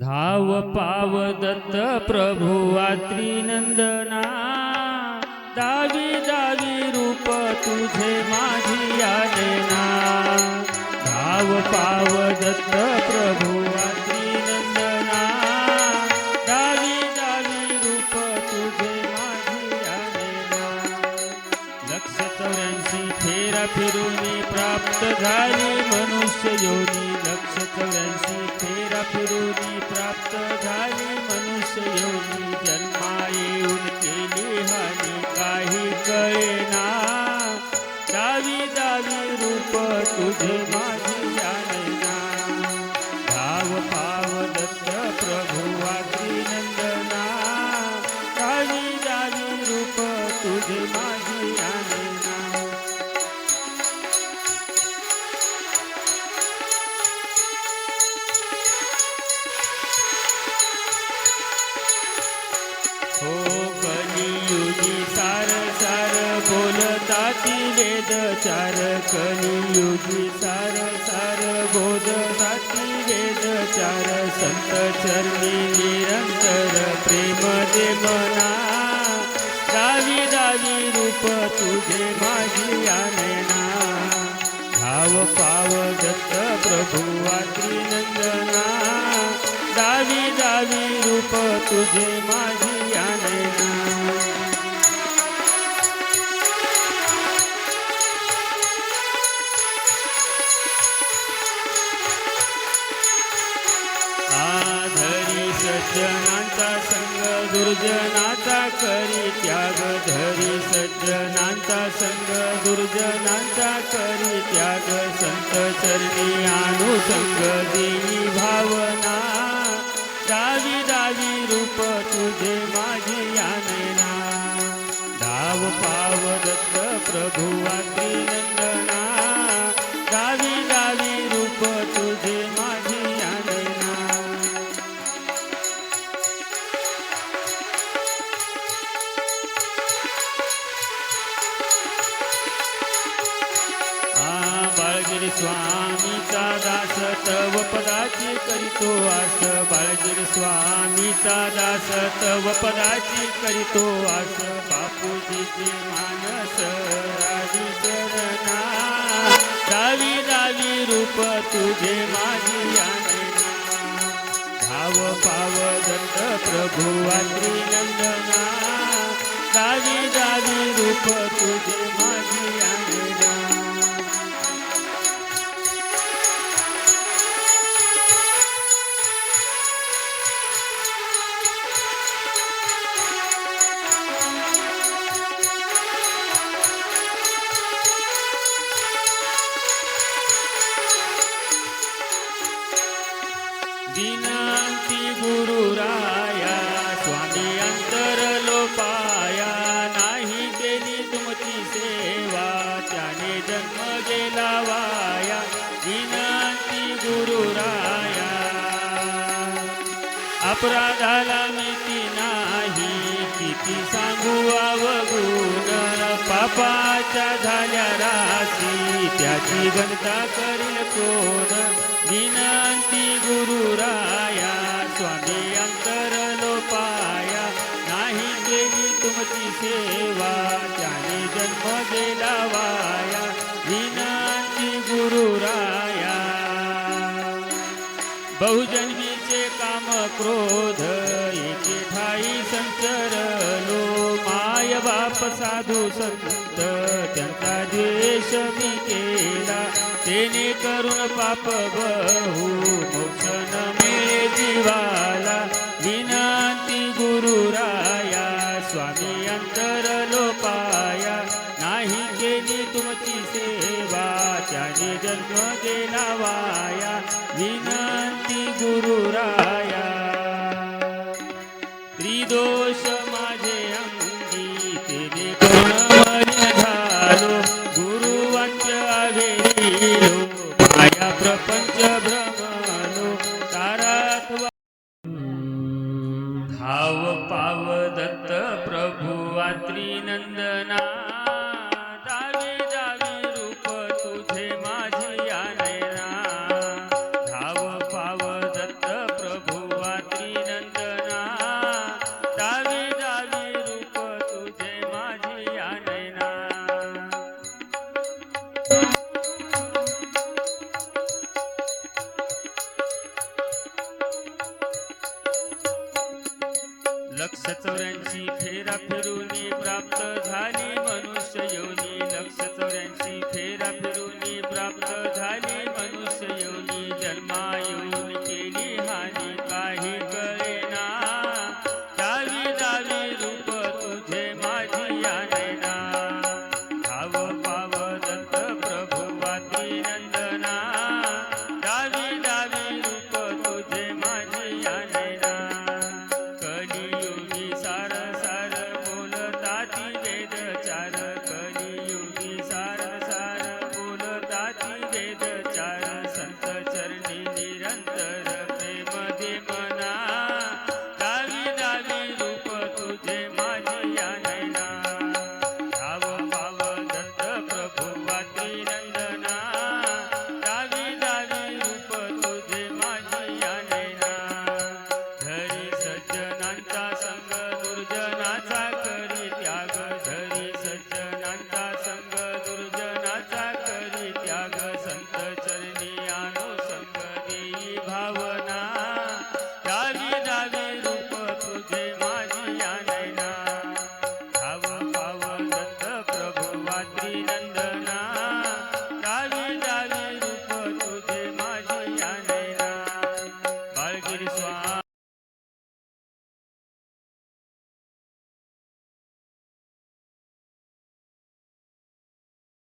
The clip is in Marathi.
धाव पाव दत्त प्रभु त्रिनंदना दावी दावी रूप तुझे माझी आलेना धाव पाव दत्त झाली मनुष्य योनी लक्ष चौऱ्याऐंशी फेरा फिरूनी प्राप्त झाली मनुष्य योनी. जन्मा येऊन केली हानी काही कळेना. दावी दावी रूप तुझे माझी आलेना धाव पा बोलताती वेद चार कलियुगी सार सार बोलताती वेद चार संत चरणी निरंतर प्रेम दे मना. दावी दावी रूप तुझे माझी आनयना धाव पाव दत्त प्रभु नंदना. दावी दावी रूप तुझे माझी आनयना आधरी सज्जनांचा संग दुर्जनाचा करी त्याग. धरी सज्जनांचा संग दुर्जनांचा करी त्याग. संत चरणी अनुसंग देई भावना. दावी दावी रूप तुझे माझी आनयना धाव पाव दत्त प्रभुवा स्वामीचा दास तव पदाची करीतो आस. बाळगीर स्वामीचा दास तव पदाची करीतो आस. बापूजीचे मानस राजी चरणा. दावी दावी रूप तुझे माझी धाव पाव दत्त प्रभु नंदना. दावी दावी रूप तुझे माझी दिनांती गुरुराया स्वामी अंतर लोपाया नाही केली तुमची सेवा त्याने जन्म गेला वाया दिनांती गुरुराया. अपराधाला मिती नाही किती सांगू अवगुण पापाच्या झाल्या राशी त्याची गणता करील कोण? विनंती गुरुराया स्वामी अंतर लोपाया. नाही केली तुमची सेवा त्याने जन्म दिला वाया. विनंती गुरुराया बहुजन्मीचे काम क्रोध पाप साधू संत त्यांचा द्वेष मी केला. तेने करून पाप बहु मोक्षण न मिळे जीवाला. विनंती गुरुराया स्वामी अंतर लोपाया. नाही केली तुमची सेवा त्याने जन्म गेला वाया. विनंती गुरुराया त्रिदोष माझे धाव पाव दत्त प्रभु त्रिनंदना लक्ष चौऱ्याऐंशी फेरा फिरून प्राप्त झाली मनुष्य योनी. लक्ष चौऱ्याऐंशी फेरा फिरून